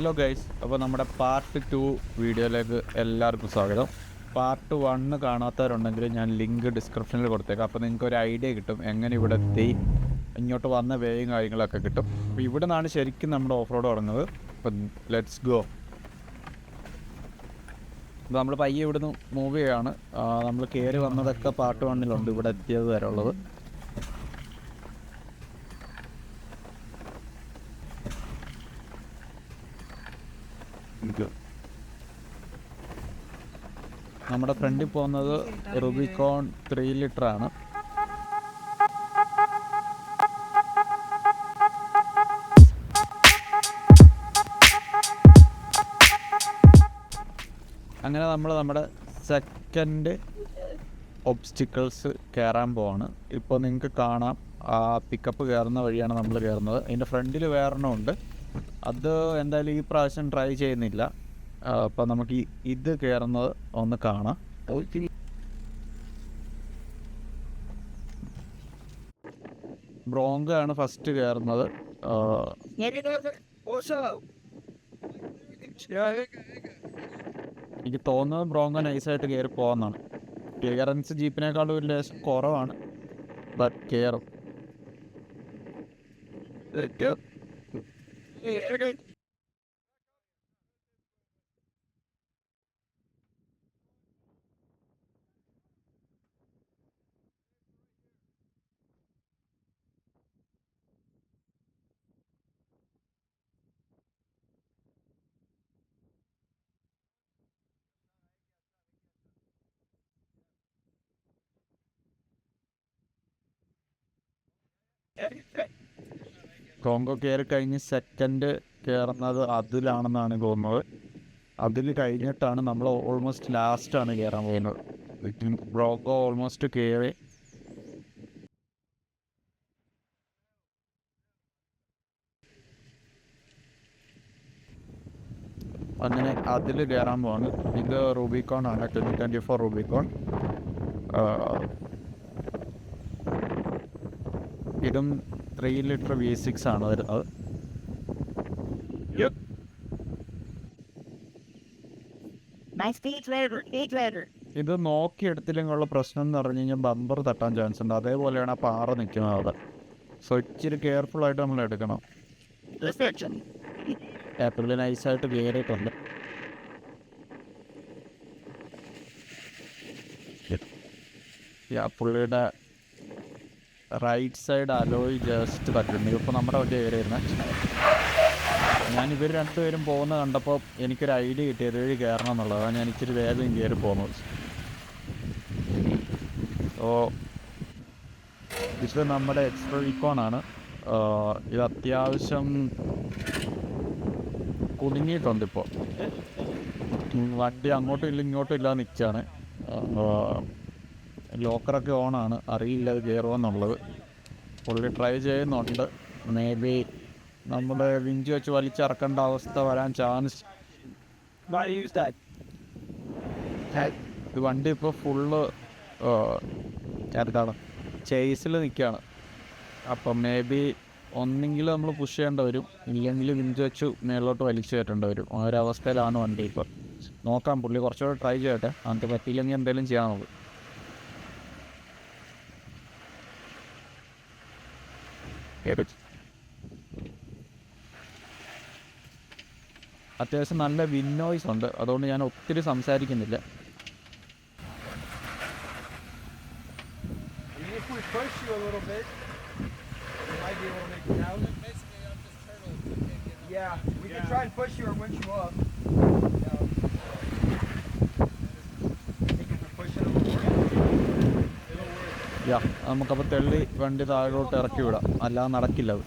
Hello guys അപ്പോൾ നമ്മുടെ part two വീഡിയോയിലേക്ക് എല്ലാവർക്കും സ്വാഗതം. പാർട്ട് വണ്ണ് കാണാത്തവരുണ്ടെങ്കിൽ ഞാൻ ലിങ്ക് ഡിസ്ക്രിപ്ഷനിൽ കൊടുത്തേക്കാം. അപ്പോൾ നിങ്ങൾക്ക് ഒരു ഐഡിയ കിട്ടും. എങ്ങനെ ഇവിടെ എത്തി ഇങ്ങോട്ട് വന്ന വേയും കാര്യങ്ങളൊക്കെ കിട്ടും. അപ്പോൾ ഇവിടെ നിന്നാണ് ശരിക്കും നമ്മുടെ ഓഫ് റോഡ് തുടങ്ങുന്നത്. അപ്പം ലെറ്റ്സ് ഗോ അപ്പോൾ നമ്മൾ പയ്യെ ഇവിടുന്ന് മൂവ് ചെയ്യാണ്. നമ്മൾ കയറി വന്നതൊക്കെ പാർട്ട് വണ്ണിലുണ്ട് ഇവിടെ എത്തിയത് വരെ ഉള്ളത്. നമ്മുടെ ഫ്രണ്ടിൽ പോകുന്നത് റുബിക്കോൺ ത്രീ ലിറ്റർ ആണ്. അങ്ങനെ നമ്മൾ നമ്മുടെ സെക്കൻഡ് ഒബ്സ്റ്റിക്കിൾസ് കയറാൻ പോവാണ്. ഇപ്പോൾ നിങ്ങൾക്ക് കാണാം ആ പിക്കപ്പ് കയറുന്ന വഴിയാണ് നമ്മൾ കയറുന്നത് അതിന്റെ ഫ്രണ്ടിൽ വേറെ ഉണ്ട്. അത് എന്തായാലും ഈ പ്രാവശ്യം ട്രൈ ചെയ്യുന്നില്ല. അപ്പോൾ നമുക്ക് ഈ ഇത് കയറുന്നത് ഒന്ന് കാണാം. ബ്രോങ്ക് ആണ് ഫസ്റ്റ് കയറുന്നത് എനിക്ക് തോന്നുന്നത് ബ്രോങ്കോ നൈസായിട്ട് കയറി പോകുന്നതാണ് ക്ലിയറൻസ് ജീപ്പിനേക്കാളും ഒരു ലേശം കുറവാണ് ബട്ട് കയറും കോങ്കോ കയറി കഴിഞ്ഞ് സെക്കൻഡ് കയറുന്നത് അതിലാണെന്നാണ് തോന്നുന്നത്. അതിൽ കഴിഞ്ഞിട്ടാണ് നമ്മൾ ഓൾമോസ്റ്റ് ലാസ്റ്റാണ് കയറാൻ പോകുന്നത്. ബ്രോക്കോ ഓൾമോസ്റ്റ് കയറി അങ്ങനെ അതിൽ കയറാൻ പോവാണ് ഇത് റൂബിക്കോൺ ആണ്. ട്വന്റി ട്വന്റി ഫോർ റൂബിക്കോൺ ഇതും ത്രീ ലിറ്റർ വി സിക്സ് ആണ് വരുന്നത് ഇത് നോക്കി എടുത്തില്ലെങ്കിലുള്ള നോക്കിയെടുത്തില്ലെങ്കിലുള്ള പ്രശ്നം എന്ന് പറഞ്ഞു കഴിഞ്ഞാൽ ബമ്പർ തട്ടാൻ ചാൻസ് ഉണ്ട്. അതേപോലെയാണ് ആ പാറ നിൽക്കുന്നത് അവിടെ സോ ഇച്ചിരി കെയർഫുൾ ആയിട്ട് നമ്മൾ എടുക്കണം. ഏപ്രിൽ നൈസായിട്ട് കയറിയിട്ടുണ്ട് യാ, പുള്ളിയുടെ റൈറ്റ് സൈഡ് അലോയ് ജസ്റ്റ് പറ്റുന്നുണ്ട് ഇപ്പോൾ നമ്മുടെ വണ്ടി വരുന്നത് ഞാൻ ഇവർ രണ്ടുപേരും പോകുന്ന കണ്ടപ്പോൾ എനിക്കൊരു ഐഡിയ കിട്ടി കിട്ടിയത് വഴി കയറണം എന്നുള്ളതാണ് ഞാൻ ഇച്ചിരി വേഗം കയറി പോകുന്നത് ഓ ഇത് നമ്മുടെ എക്സ്ട്രോയിക്കോൺ ഇക്കോണാണ് ഇത് അത്യാവശ്യം കുടുങ്ങിയിട്ടുണ്ട് ഇപ്പോൾ വണ്ടി അങ്ങോട്ടും ഇല്ല ഇങ്ങോട്ടും ഇല്ലാതെ നിൽക്കുകയാണ് ലോക്കറൊക്കെ ഓണാണ്. അറിയില്ല ഇത് കയറുമെന്നുള്ളത് പുള്ളി ട്രൈ ചെയ്യുന്നുണ്ട്. മേ ബി നമ്മുടെ വിഞ്ചി വെച്ച് വലിച്ചിറക്കേണ്ട അവസ്ഥ വരാൻ ചാൻസ് വണ്ടി ഇപ്പോൾ ഫുള്ള് എന്താണ് ചേസിൽ നിൽക്കുകയാണ് അപ്പം മേ ബി ഒന്നെങ്കിൽ നമ്മൾ പുഷ് ചെയ്യേണ്ടി വരും. ഇല്ലെങ്കിൽ വിഞ്ച് വെച്ച് മേളിലോട്ട് വലിച്ചു കയറ്റേണ്ടി വരും. ആ ഒരു അവസ്ഥയിലാണ് വണ്ടി ഇപ്പോൾ നോക്കാം പുള്ളി കുറച്ചുകൂടെ ട്രൈ ചെയ്യട്ടെ. അങ്ങനത്തെ പറ്റിയില്ലെങ്കിൽ എന്തെങ്കിലും ചെയ്യാൻ നമുക്ക് അത്യാവശ്യം നല്ല വിന്നോയ്സ് ഉണ്ട് അതുകൊണ്ട് ഞാൻ ഒത്തിരി സംസാരിക്കുന്നില്ല Yeah, we. Yeah, can try and push you or winch you up. യാ നമുക്കപ്പോൾ തെള്ളി വണ്ടി താഴോട്ട് ഇറക്കി വിടാം. അല്ലാതെ നടക്കില്ല അത്.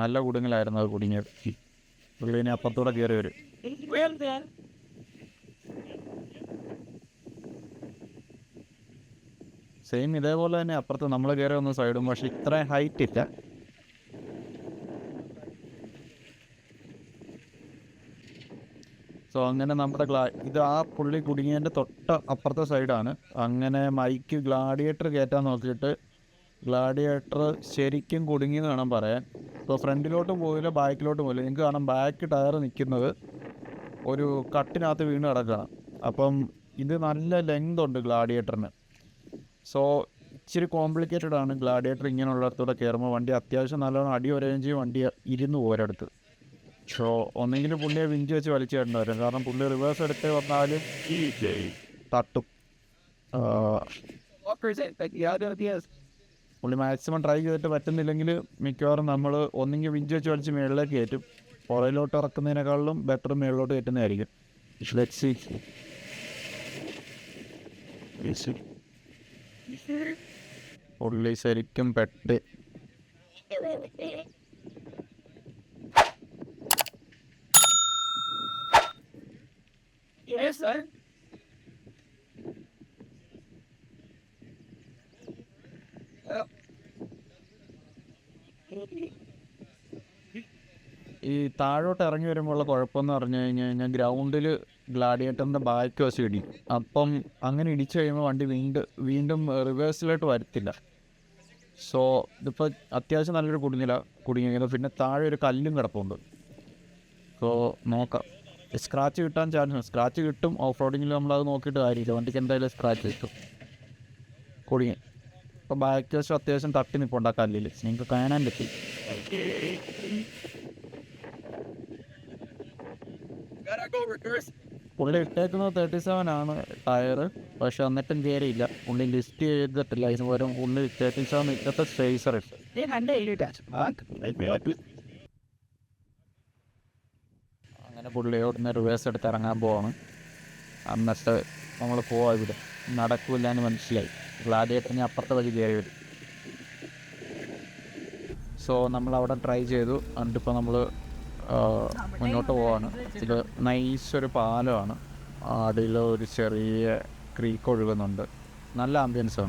നല്ല കുടുങ്ങലായിരുന്നു അത് കുടുങ്ങിയത്. പുള്ളി ഇനി അപ്പത്തൂടെ കയറി വരും. സെയിം ഇതേപോലെ തന്നെ അപ്പുറത്ത് നമ്മൾ കയറി വന്ന സൈഡും പക്ഷെ ഇത്രയും ഹൈറ്റ് ഇല്ല. സോ അങ്ങനെ നമ്മുടെ ഗ്ലാ ഇത് ആ പുള്ളി കുടുങ്ങിയതിന്റെ തൊട്ട അപ്പുറത്തെ സൈഡാണ്. അങ്ങനെ മൈക്ക് ഗ്ലാഡിയേറ്റർ കയറ്റാൻ നോക്കിയിട്ട് ഗ്ലാഡിയേറ്റർ ശരിക്കും കുടുങ്ങിയെന്ന് വേണം പറയാൻ. ഇപ്പോൾ ഫ്രണ്ടിലോട്ട് പോയില്ല ബാക്കിലോട്ട് പോയില്ല. നിങ്ങൾക്ക് കാണാം ബാക്ക് ടയർ നിൽക്കുന്നത് ഒരു കട്ടിനകത്ത് വീണ് കിടക്കുകയാണ് അപ്പം ഇത് നല്ല ലെങ്ത് ഉണ്ട് ഗ്ലാഡിയേറ്ററിന്. സോ ഇച്ചിരി കോംപ്ലിക്കേറ്റഡ് ആണ് ഗ്ലാഡിയേറ്റർ ഇങ്ങനെയുള്ളിടത്തൂടെ കയറുമ്പോൾ. വണ്ടി അത്യാവശ്യം നല്ലോണം അടി ഒരേഞ്ചി ചെയ്യും വണ്ടി ഇരുന്ന് പോരടുത്ത് സോ ഒന്നെങ്കിൽ പുള്ളിയെ വിഞ്ചി വെച്ച് വലിച്ചു കയറേണ്ടി വരും. കാരണം പുള്ളി റിവേഴ്സ് എടുത്ത് വന്നാലും തട്ടും. പുള്ളി മാക്സിമം ട്രൈ ചെയ്തിട്ട് പറ്റുന്നില്ലെങ്കിൽ മിക്കവാറും നമ്മൾ ഒന്നെങ്കിൽ വിഞ്ചി വെച്ച് വലിച്ച് മേളിലേക്ക് കയറ്റും. പുറയിലോട്ട് ഇറക്കുന്നതിനേക്കാളും ബെറ്റർ മേളിലോട്ട് കയറ്റുന്നതായിരിക്കും. Let's see. പുള്ളി ശരിക്കും പെട്ട്. Yes, sir. ഈ താഴോട്ട് ഇറങ്ങി വരുമ്പോഴുള്ള കുഴപ്പമെന്ന് പറഞ്ഞു കഴിഞ്ഞാൽ ഞാൻ ഗ്രൗണ്ടിൽ ഗ്ലാഡിയേറ്ററിന്റെ ബാക്ക് വശം ഇടിക്കും അപ്പം അങ്ങനെ ഇടിച്ചു കഴിയുമ്പോൾ വണ്ടി വീണ്ടും വീണ്ടും റിവേഴ്സിലോട്ട് വരത്തില്ല. സോ ഇതിപ്പോൾ അത്യാവശ്യം നല്ലൊരു കുടുങ്ങില്ല കുടുങ്ങിയത് പിന്നെ താഴെ ഒരു കല്ലും കിടപ്പുണ്ട്. സോ നോക്കാം. സ്ക്രാച്ച് കിട്ടാൻ ചാൻസ് ഉണ്ട്. സ്ക്രാച്ച് കിട്ടും ഓഫ് റോഡിങ്ങിൽ നമ്മളത് നോക്കിയിട്ട് കാര്യമില്ല. വണ്ടിക്ക് എന്തായാലും സ്ക്രാച്ച് കിട്ടും. കുടുങ്ങി ഇപ്പോൾ ബാക്ക് വശം അത്യാവശ്യം തട്ടി നിൽപ്പുണ്ട് ആ കല്ലിൽ നിങ്ങൾക്ക് കാണാൻ പറ്റി. പുള്ളി ഇട്ടേക്കുന്നത് തേർട്ടി സെവൻ ആണ് ടയർ പക്ഷെ എന്നിട്ടും കയറിയില്ല പുള്ളി ലിസ്റ്റ് ചെയ്തിട്ടില്ല. അതിന് പകരം പുള്ളി തേർട്ടി സെവൻ ഇട്ടത്തെ സ്പേസർ ഇട്ട്. പുള്ളി അവിടുന്ന് റിവേഴ്സ് എടുത്ത് ഇറങ്ങാൻ പോവാണ്. എന്നിട്ട് നമ്മൾ പോവാ ഇവിടെ. നടക്കില്ല എന്ന് മനസ്സിലായി. ഗ്ലാഡിയേറ്ററിന് അപ്പുറത്തെ വഴി കയറി വരും. സോ നമ്മൾ അവിടെ ട്രൈ ചെയ്തു. എന്നിട്ടിപ്പോൾ നമ്മൾ മുന്നോട്ട് പോവാണ്. ഇത് നൈസൊരു പാലമാണ്. ആടിലൊരു ഒരു ചെറിയ ക്രീക്ക് ഒഴുകുന്നുണ്ട്. നല്ല ആംബിയൻസ്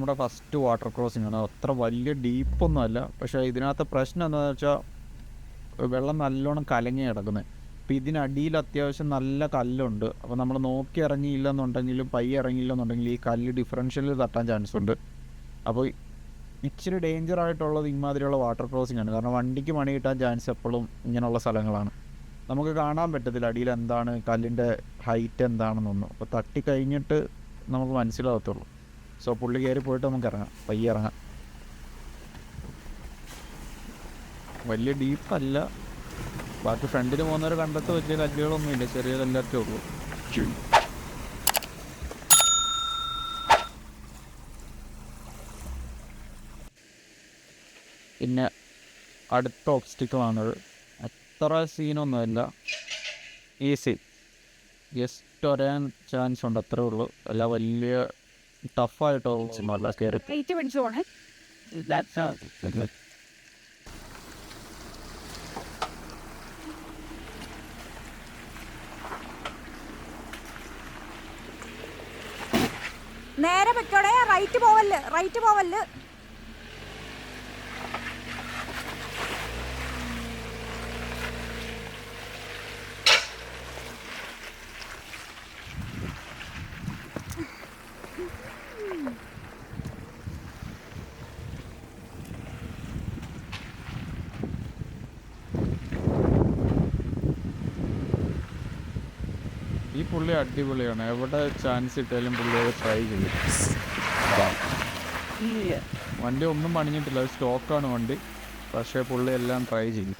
നമ്മുടെ ഫസ്റ്റ് വാട്ടർ ക്രോസിംഗ് ആണ്. അത്ര വലിയ ഡീപ്പൊന്നും അല്ല. പക്ഷേ ഇതിനകത്ത് പ്രശ്നം എന്താണെന്ന് വെച്ചാൽ വെള്ളം നല്ലോണം കലങ്ങി കിടക്കുന്നത് അപ്പോൾ ഇതിനടിയിൽ അത്യാവശ്യം നല്ല കല്ലുണ്ട്. അപ്പോൾ നമ്മൾ നോക്കി ഇറങ്ങിയില്ലെന്നുണ്ടെങ്കിലും പൈ ഇറങ്ങിയില്ലെന്നുണ്ടെങ്കിൽ ഈ കല്ല് ഡിഫറൻഷ്യലിൽ തട്ടാൻ ചാൻസ് ഉണ്ട്. അപ്പോൾ ഇച്ചിരി ഡേഞ്ചർ ആയിട്ടുള്ളത് ഇമാതിരിയുള്ള വാട്ടർ ക്രോസിംഗ് ആണ്. കാരണം വണ്ടിക്ക് മണി കിട്ടാൻ ചാൻസ് എപ്പോഴും ഇങ്ങനെയുള്ള സ്ഥലങ്ങളാണ്. നമുക്ക് കാണാൻ പറ്റത്തില്ല അടിയിൽ എന്താണ് കല്ലിന്റെ ഹൈറ്റ് എന്താണെന്നൊന്നും. അപ്പോൾ തട്ടി കഴിഞ്ഞിട്ട് നമുക്ക് മനസ്സിലാകത്തുള്ളൂ സോ പുള്ളി കയറി പോയിട്ട് നമുക്ക് ഇറങ്ങാം. പയ്യെ ഇറങ്ങാം. വലിയ ഡീപ്പല്ല. ബാക്കി ഫ്രണ്ടിൽ പോകുന്നവരെ കണ്ടത്ത് വലിയ കല്ലുകളൊന്നും ഇല്ല ചെറിയ കല്ലൊക്കെ ഉള്ളൂ. പിന്നെ അടുത്ത ഒബ്സ്റ്റിക്കിളാണത് അത്ര സീനൊന്നുമല്ല ഈസി ജസ്റ്റ് ഒരാൻ ചാൻസ് ഉണ്ട്. അത്രേ ഉള്ളൂ. അല്ല വലിയ ടഫായിട്ടൊന്നുമല്ല കയറി Eight different zone. That's uh. നേരെ വെക്കോടെ റൈറ്റ് പോവല്ല് റൈറ്റ് പോവല്ല് പുള്ളി അടിപൊളിയാണ്. എവിടെ ചാൻസ് കിട്ടിയാലും പുള്ളി ട്രൈ ചെയ്യും. വണ്ടി ഒന്നും പണിഞ്ഞിട്ടില്ല. സ്റ്റോക്കാണ് വണ്ടി. പക്ഷേ പുള്ളി എല്ലാം ട്രൈ ചെയ്യും.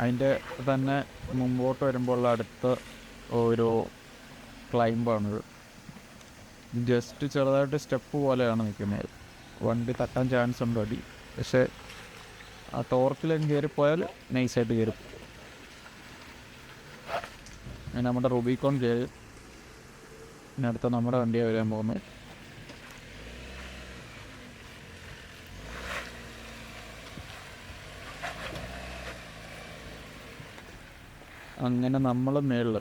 അതിന്റെ തന്നെ മുമ്പോട്ട് വരുമ്പോൾ അടുത്ത ഒരു ക്ലൈമ്പാണിത് ജസ്റ്റ് ചെറുതായിട്ട് സ്റ്റെപ്പ് പോലെയാണ് നിൽക്കുന്നത്. വണ്ടി തട്ടാൻ ചാൻസ് ഉണ്ട്. അടി പക്ഷേ ആ ടോർക്കിലും കയറിപ്പോയാൽ നൈസായിട്ട് കയറും. നമ്മുടെ റുബിക്കോൺ ജയിൽ. പിന്നെ അടുത്ത നമ്മുടെ വണ്ടിയാണ് വരാൻ പോകുന്നത്. അങ്ങനെ നമ്മൾ മേളിൽ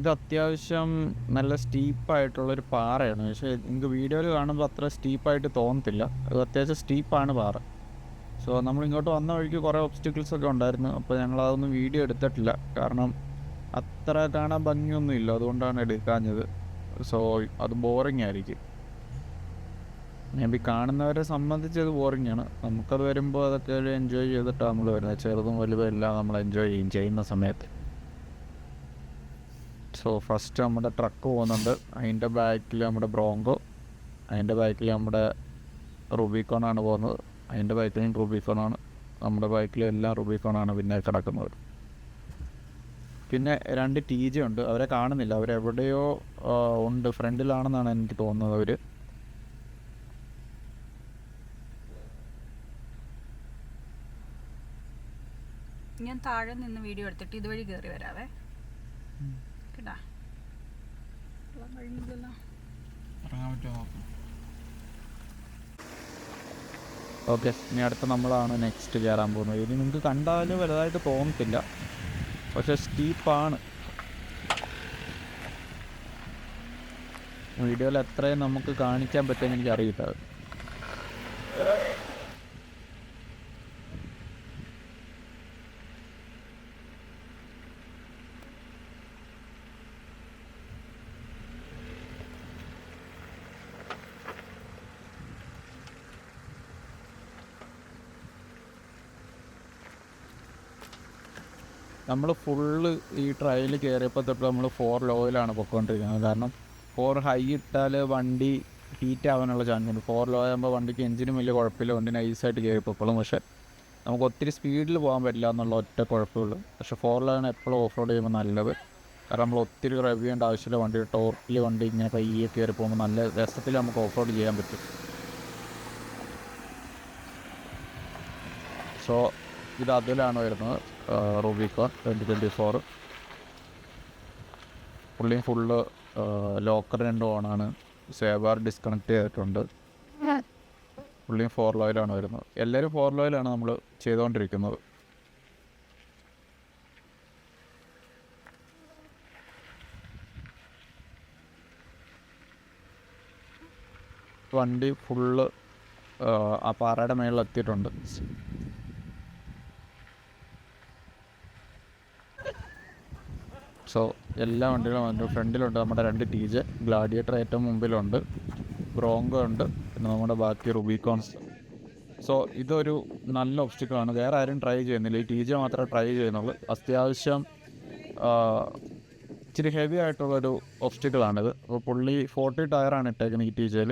ഇത് അത്യാവശ്യം നല്ല സ്റ്റീപ്പായിട്ടുള്ളൊരു പാറയാണ്. പക്ഷേ നിങ്ങൾക്ക് വീഡിയോയിൽ കാണുമ്പോൾ അത്ര സ്റ്റീപ്പായിട്ട് തോന്നത്തില്ല. അത് അത്യാവശ്യം സ്റ്റീപ്പാണ് പാറ. സോ നമ്മൾ ഇങ്ങോട്ട് വന്ന വഴിക്ക് കുറേ ഒബ്സ്റ്റിക്കിൾസ് ഒക്കെ ഉണ്ടായിരുന്നു. അപ്പോൾ ഞങ്ങൾ അതൊന്നും വീഡിയോ എടുത്തിട്ടില്ല. കാരണം അത്ര കാണാൻ ഭംഗിയൊന്നും ഇല്ല. അതുകൊണ്ടാണ് എടുക്കാഞ്ഞത്. സോ അത് ബോറിംഗ് ആയിരിക്കും. ഞാൻ കാണുന്നവരെ സംബന്ധിച്ച് അത് ബോറിംഗ് ആണ്. നമുക്കത് വരുമ്പോൾ അതൊക്കെ ഒരു എൻജോയ് ചെയ്തിട്ടാണ് നമ്മൾ വരുന്നത്. ചെറുതും വലുതും എല്ലാം നമ്മൾ എൻജോയ് ചെയ്യും ചെയ്യുന്ന സമയത്ത്. സോ ഫസ്റ്റ് നമ്മുടെ ട്രക്ക് പോകുന്നുണ്ട്. അതിന്റെ ബാക്കിൽ നമ്മുടെ ബ്രോങ്കോ അതിന്റെ ബാക്കിൽ നമ്മുടെ റുബിക്കോണാണ് പോകുന്നത്. അതിന്റെ ബാക്കിലും റുബിക്കോണാണ് നമ്മുടെ ബാക്കിലും എല്ലാം റുബിക്കോണാണ് പിന്നെ കിടക്കുന്നത്. പിന്നെ രണ്ട് ടി ജി ഉണ്ട്. അവരെ കാണുന്നില്ല. അവരെവിടെയോ ഉണ്ട്. ഫ്രണ്ടിലാണെന്നാണ് എനിക്ക് തോന്നുന്നത് അവർ ഞാൻ താഴെ നിന്ന് വീഡിയോ എടുത്തിട്ട് ഇതുവഴി കയറി വരാവേ. കേട്ടാ വെള്ളം കഴിഞ്ഞില്ലല്ലോ ഇറങ്ങാൻ പറ്റുമോ നോക്കാം. ഓക്കെ ഇനി അടുത്ത നമ്മളാണ് നെക്സ്റ്റ് കയറാൻ പോകുന്നത്. ഇനി നിങ്ങൾക്ക് കണ്ടാൽ വലുതായിട്ട് തോന്നത്തില്ല. പക്ഷെ സ്റ്റീപ്പാണ് വീഡിയോയിൽ എത്രയും നമുക്ക് കാണിക്കാൻ പറ്റുമെന്ന് എനിക്ക് നമ്മൾ ഫുള്ള് ഈ ട്രയൽ കയറിയപ്പോൾ തൊട്ട് നമ്മൾ ഫോർ ലോയിലാണ് പൊയ്ക്കൊണ്ടിരിക്കുന്നത് കാരണം ഫോർ ഹൈ ഇട്ടാൽ വണ്ടി ഹീറ്റ് ആവാനുള്ള ചാൻസ് ഉണ്ട്. ഫോർ ലോ ആകുമ്പോൾ വണ്ടിക്ക് എഞ്ചിനും വലിയ കുഴപ്പമില്ല. വണ്ടി നൈസായിട്ട് കയറി പൊക്കോളും. പക്ഷേ നമുക്ക് ഒത്തിരി സ്പീഡിൽ പോകാൻ പറ്റില്ല എന്നുള്ള ഒറ്റ കുഴപ്പമുള്ളൂ. പക്ഷേ ഫോർ ലോ ആണ് എപ്പോഴും ഓഫ് റോഡ് ചെയ്യുമ്പോൾ നല്ലത്. കാരണം നമ്മൾ ഒത്തിരി റെവ്യൂ ചെയ്യേണ്ട ആവശ്യമില്ല. വണ്ടി ടോർക്കിൽ വണ്ടി ഇങ്ങനെ പയ്യെ കയറി പോകുമ്പോൾ നല്ല രസത്തിൽ നമുക്ക് ഓഫ് റോഡ് ചെയ്യാൻ പറ്റും. സോ ഇത് അതിലാണ് വരുന്നത്? റൂബിക്കോൺ ട്വന്റി ട്വന്റി ഫോർ പുള്ളിയും ഫുള്ള് ലോക്കർ രണ്ട് ഓണാണ് സേബാർ ഡിസ്കണക്ട് ചെയ്തിട്ടുണ്ട്. പുള്ളിയും ഫോർ ലോയിലാണ് വരുന്നത്. എല്ലാവരും ഫോർ ലോയിലാണ് നമ്മൾ ചെയ്തുകൊണ്ടിരിക്കുന്നത് വണ്ടി ഫുള്ള് ആ പാറയുടെ മേളിൽ എത്തിയിട്ടുണ്ട് സോ എല്ലാ വണ്ടികളും വന്നു. ഫ്രണ്ടിലുണ്ട് നമ്മുടെ രണ്ട് ടി ജെ ഗ്ലാഡിയേറ്റർ ഏറ്റവും മുമ്പിലുണ്ട്. ബ്രോങ്കോ ഉണ്ട്. പിന്നെ നമ്മുടെ ബാക്കി റുബിക്കോൺസ് സോ ഇതൊരു നല്ല ഒബ്സ്റ്റിക്കിളാണ് വേറെ ആരും ട്രൈ ചെയ്യുന്നില്ല. ഈ ടി ജെ മാത്രമേ ട്രൈ ചെയ്യുന്നുള്ളൂ. അത്യാവശ്യം ഇച്ചിരി ഹെവി ആയിട്ടുള്ളൊരു ഒബ്സ്റ്റിക്കിളാണിത് അപ്പോൾ പുള്ളി ഫോർട്ടി ടയറാണ് ഇട്ടേക്കുന്നത് ഈ ടി ജെയിൽ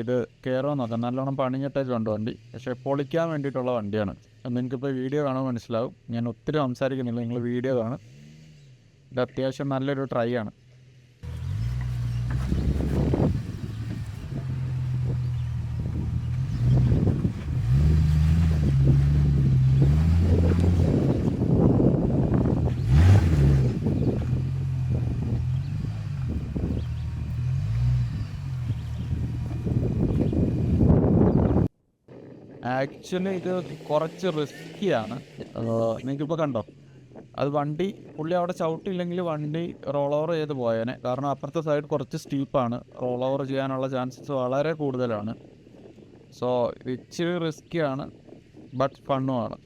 ഇത് കയറുമെന്ന് നോക്കാം. നല്ലോണം പണിഞ്ഞിട്ടേക്കുണ്ട് വണ്ടി. പക്ഷേ പൊളിക്കാൻ വേണ്ടിയിട്ടുള്ള വണ്ടിയാണ്. നിങ്ങൾക്കിപ്പോൾ വീഡിയോ കാണാൻ മനസ്സിലാവും. ഞാൻ ഒത്തിരി സംസാരിക്കുന്നില്ല. നിങ്ങൾ വീഡിയോ കാണും. ഇത് അത്യാവശ്യം നല്ലൊരു ട്രൈ ആണ്. ആക്ച്വലി ഇത് കുറച്ച് റിസ്ക്കിയാണ് നിങ്ങൾക്കിപ്പോൾ കണ്ടോ? അത് വണ്ടി പുള്ളി അവിടെ ചവിട്ടില്ലെങ്കിൽ വണ്ടി റോൾ ഓവർ ചെയ്ത് പോയേനെ. കാരണം അപ്പുറത്തെ സൈഡ് കുറച്ച് സ്റ്റീപ്പാണ് റോൾ ഓവർ ചെയ്യാനുള്ള ചാൻസസ് വളരെ കൂടുതലാണ്. സോ ഇച്ചിരി റിസ്ക്കിയാണ് ബട്ട് ഫണ്ണുമാണ്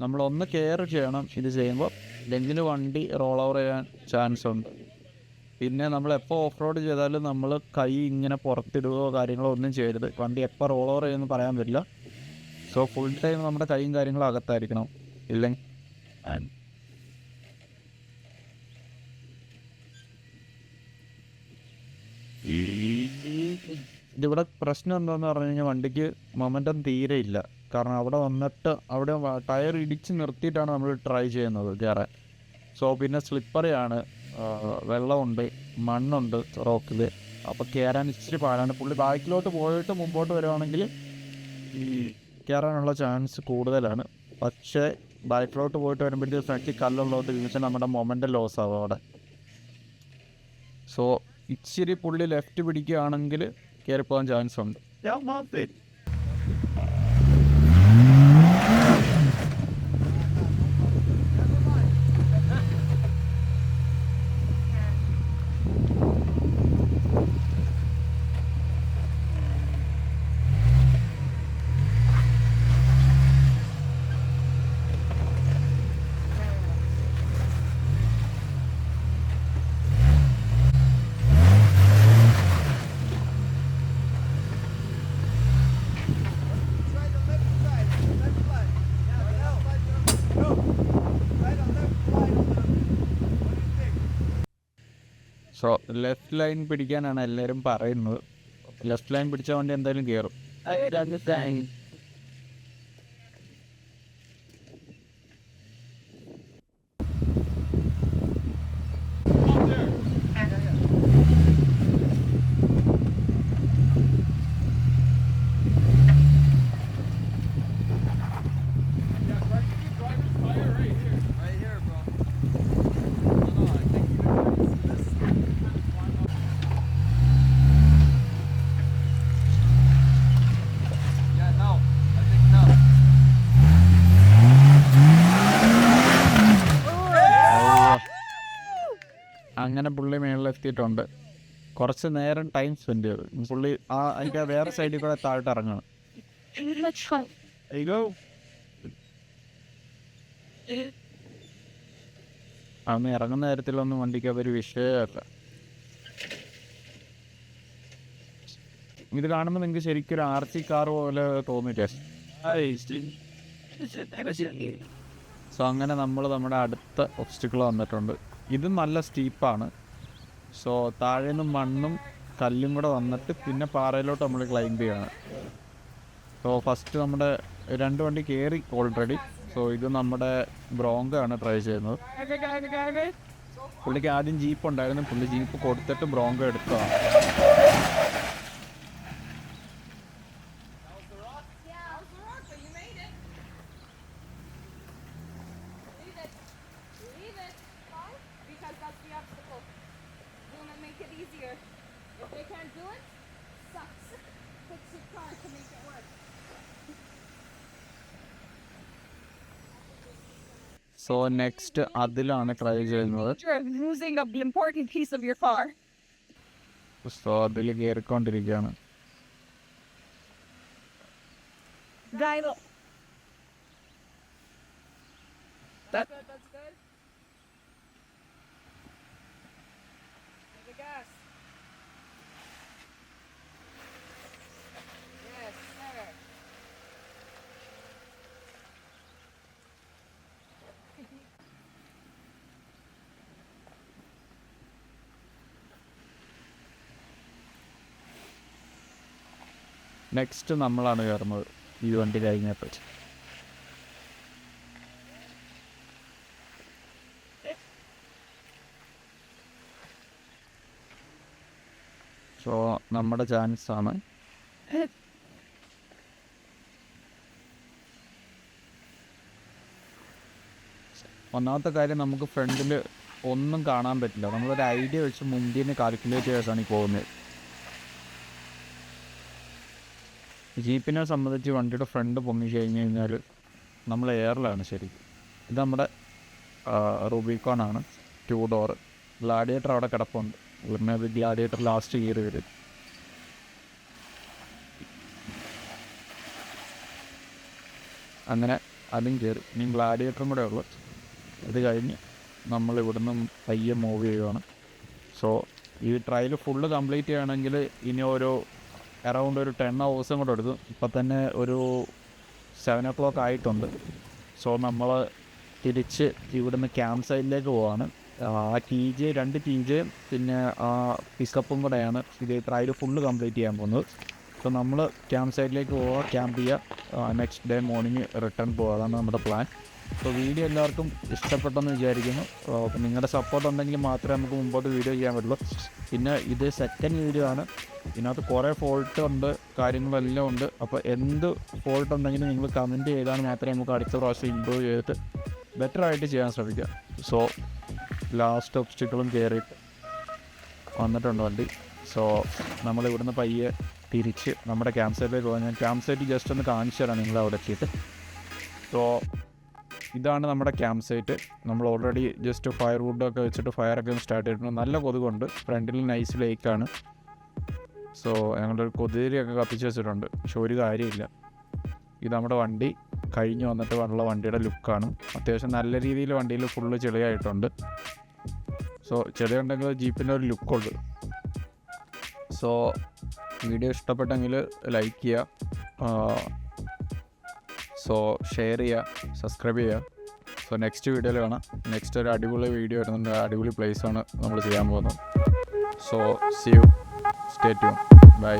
നമ്മളൊന്ന് കെയർ ചെയ്യണം ഇത് ചെയ്യുമ്പോൾ. ഇല്ലെങ്കിൽ വണ്ടി റോൾ ഓവർ ചെയ്യാൻ ചാൻസ് ഉണ്ട്. പിന്നെ നമ്മൾ എപ്പോൾ ഓഫ് റോഡ് ചെയ്താലും നമ്മൾ കൈ ഇങ്ങനെ പുറത്തിടുകയോ കാര്യങ്ങളോ ഒന്നും ചെയ്യരുത്. വണ്ടി എപ്പോൾ റോൾ ഓവർ ചെയ്യുമെന്ന് പറയാൻ പറ്റില്ല. സോ ഫുൾ ടൈം നമ്മുടെ കൈയും കാര്യങ്ങളും അകത്തായിരിക്കണം. ഇല്ലെങ്കിൽ ഇതിവിടെ പ്രശ്നം എന്താണെന്ന് പറഞ്ഞു കഴിഞ്ഞാൽ വണ്ടിക്ക് മൊമെന്റം തീരെ ഇല്ല. കാരണം അവിടെ വന്നിട്ട് അവിടെ ടയർ ഇടിച്ച് നിർത്തിയിട്ടാണ് നമ്മൾ ട്രൈ ചെയ്യുന്നത് കയറാൻ സോ പിന്നെ സ്ലിപ്പറിയാണ് വെള്ളമുണ്ട് മണ്ണുണ്ട് റോക്കിൽ അപ്പോൾ കയറാൻ ഇച്ചിരി പാടാണ്. പുള്ളി ബാക്കിലോട്ട് പോയിട്ട് മുമ്പോട്ട് വരുവാണെങ്കിൽ ഈ കയറാനുള്ള ചാൻസ് കൂടുതലാണ്. പക്ഷേ ബാക്കിലോട്ട് പോയിട്ട് വരുമ്പോഴത്തേക്ക് ഫ്രണ്ടിൽ കല്ലുള്ളതുകൊണ്ട് വീഴ്ച നമ്മുടെ മൊമെന്റ് ലോസ് ആവും അവിടെ. സോ ഇച്ചിരി പുള്ളി ലെഫ്റ്റ് പിടിക്കുകയാണെങ്കിൽ കയറിപ്പോകാൻ ചാൻസ് ഉണ്ട്. സോ ലെഫ്റ്റ് ലൈൻ പിടിക്കാനാണ് എല്ലാവരും പറയുന്നത്. ലെഫ്റ്റ് ലൈൻ പിടിച്ച വണ്ടി എന്തായാലും കയറും അങ്ങനെ പുള്ളി മേളിലെത്തിയിട്ടുണ്ട്. കുറച്ച് നേരം ടൈം സ്പെൻഡ് ചെയ്തു. പുള്ളി ആ അതിന്റെ വേറെ സൈഡിൽ കൂടെ താഴോട്ട് ഇറങ്ങണം. അന്ന് ഇറങ്ങുന്ന കാര്യത്തിലൊന്നും വണ്ടിക്ക് അവർ വിഷയമല്ല. ഇത് കാണുമ്പോൾ നിങ്ങൾക്ക് ശരിക്കും ഒരു സി കാർ പോലെ തോന്നിട്ടേ സോ അങ്ങനെ നമ്മൾ നമ്മുടെ അടുത്ത ഒബ്സ്റ്റിക്കിൾ വന്നിട്ടുണ്ട്. ഇത് നല്ല സ്റ്റീപ്പാണ്. സോ താഴെ നിന്ന് മണ്ണും കല്ലും കൂടെ വന്നിട്ട് പിന്നെ പാറയിലോട്ട് നമ്മൾ ക്ലൈംബ് ചെയ്യാണ്. സോ ഫസ്റ്റ് നമ്മുടെ രണ്ട് വണ്ടി കയറി ഓൾറെഡി സോ ഇത് നമ്മുടെ ബ്രോങ്ക് ആണ് ട്രൈ ചെയ്യുന്നത്. പുള്ളിക്ക് ആദ്യം ജീപ്പ് ഉണ്ടായിരുന്നു. പുള്ളി ജീപ്പ് കൊടുത്തിട്ട് ബ്രോങ്കോ എടുത്തതാണ്. സോ നെക്സ്റ്റ് അതിലാണ് ട്രൈ ചെയ്യുന്നത്. സോ അതിൽ കയറിക്കൊണ്ടിരിക്കുകയാണ് നെക്സ്റ്റ് നമ്മളാണ് കയറുന്നത്. ഈ വണ്ടി കഴിഞ്ഞപ്പോൾ സോ നമ്മുടെ ചാൻസ് ആണ്. ഒന്നാമത്തെ കാര്യം നമുക്ക് ഫ്രണ്ടിൽ ഒന്നും കാണാൻ പറ്റില്ല. നമ്മളൊരു ഐഡിയ വെച്ച് മുന്തിന് കാൽക്കുലേറ്റ് ചെയ്തിട്ടാണ് ഈ പോകുന്നത്. ജീപ്പിനെ സംബന്ധിച്ച് വണ്ടിയുടെ ഫ്രണ്ട് പൊങ്ങി കഴിഞ്ഞ് കഴിഞ്ഞാൽ നമ്മൾ എയറിലാണ് ശരി. ഇത് നമ്മുടെ റൂബിക്കോൺ ആണ്. To door. ഗ്ലാഡിയേറ്റർ അവിടെ കിടപ്പുണ്ട്. ഉടനെ അത് ഗ്ലാഡിയേറ്റർ ലാസ്റ്റ് ഇയർ വരും. അങ്ങനെ അതും കയറി ഇനി ഗ്ലാഡിയേറ്ററും കൂടെ ഉള്ളു. അത് കഴിഞ്ഞ് നമ്മൾ ഇവിടുന്ന് പയ്യെ മൂവ് ചെയ്യുവാണ്. സോ ഈ ട്രയൽ ഫുള്ള് കംപ്ലീറ്റ് ചെയ്യണമെങ്കിൽ ഇനി ഒരു അറൗണ്ട് ഒരു ടെൻ ഹവേഴ്സും കൂടെ എടുത്തു. ഇപ്പം തന്നെ ഒരു സെവൻ ഒ ക്ലോക്ക് ആയിട്ടുണ്ട്. സോ നമ്മൾ തിരിച്ച് ഇവിടുന്ന് ക്യാമ്പ് സൈറ്റിലേക്ക് പോവാണ്. ആ ടി ജെ രണ്ട് ടി ജെയും പിന്നെ ആ പിക്കപ്പും കൂടെയാണ്. ഇത് ട്രയൽ ഫുള്ള് കംപ്ലീറ്റ് ചെയ്യാൻ പോകുന്നത്. സോ നമ്മൾ ക്യാമ്പ് സൈറ്റിലേക്ക് പോവുക ക്യാമ്പ് ചെയ്യുക നെക്സ്റ്റ് ഡേ മോർണിംഗ് റിട്ടേൺ പോവുക അതാണ് നമ്മുടെ പ്ലാൻ സോ വീഡിയോ എല്ലാവർക്കും ഇഷ്ടപ്പെട്ടെന്ന് വിചാരിക്കുന്നു. അപ്പോൾ നിങ്ങളുടെ സപ്പോർട്ട് ഉണ്ടെങ്കിൽ മാത്രമേ നമുക്ക് മുമ്പോട്ട് വീഡിയോ ചെയ്യാൻ പറ്റുള്ളൂ. പിന്നെ ഇത് സെക്കൻഡ് വീഡിയോ ആണ്. ഇതിനകത്ത് കുറേ ഫോൾട്ട് ഉണ്ട് കാര്യങ്ങളെല്ലാം ഉണ്ട്. അപ്പോൾ എന്ത് ഫോൾട്ട് ഉണ്ടെങ്കിലും നിങ്ങൾ കമന്റ് ചെയ്താൽ മാത്രമേ നമുക്ക് അടുത്ത പ്രാവശ്യം ഇമ്പ്രൂവ് ചെയ്തിട്ട് ബെറ്റർ ആയിട്ട് ചെയ്യാൻ ശ്രമിക്കുക സോ ലാസ്റ്റ് ഒബ്സ്റ്റിക്കിളും കയറിയിട്ട് വന്നിട്ടുണ്ട് വണ്ടി. സോ നമ്മൾ ഇവിടുന്ന് പയ്യെ തിരിച്ച് നമ്മുടെ ക്യാമ്പ് സൈറ്റിലേക്ക് പോകാൻ ഞാൻ ക്യാമ്പ് സൈറ്റ് ജസ്റ്റ് ഒന്ന് കാണിച്ചു തരാം നിങ്ങൾ അവിടെ എത്തിയിട്ട്. സോ ഇതാണ് നമ്മുടെ ക്യാമ്പ് സൈറ്റ്. നമ്മൾ ഓൾറെഡി ജസ്റ്റ് ഫയർ വുഡൊക്കെ വെച്ചിട്ട് ഫയറൊക്കെ സ്റ്റാർട്ട് ചെയ്തിട്ടുണ്ട്. നല്ല കൊതുകുണ്ട്. ഫ്രണ്ടിൽ നൈസ് ലേക്കാണ് സോ ഞങ്ങളൊരു കൊതിരിയൊക്കെ കത്തിച്ച് വെച്ചിട്ടുണ്ട്. പക്ഷെ ഒരു കാര്യമില്ല. ഇത് നമ്മുടെ വണ്ടി കഴിഞ്ഞ് വന്നിട്ട് ഉള്ള വണ്ടിയുടെ ലുക്കാണ് അത്യാവശ്യം നല്ല രീതിയിൽ വണ്ടിയിൽ ഫുള്ള് ചെളിയായിട്ടുണ്ട്. സോ ചെളി ഉണ്ടെങ്കിൽ ജീപ്പിന്റെ ഒരു ലുക്കുണ്ട് സോ വീഡിയോ ഇഷ്ടപ്പെട്ടെങ്കിൽ ലൈക്ക് ചെയ്യുക. സോ ഷെയർ ചെയ്യുക സബ്സ്ക്രൈബ് ചെയ്യുക. സോ നെക്സ്റ്റ് വീഡിയോയിൽ കാണാം. നെക്സ്റ്റ് ഒരു അടിപൊളി വീഡിയോ വരുന്നുണ്ട്. അടിപൊളി ആണ് നമ്മൾ ചെയ്യാൻ പോകുന്നത്. So see you stay tune bye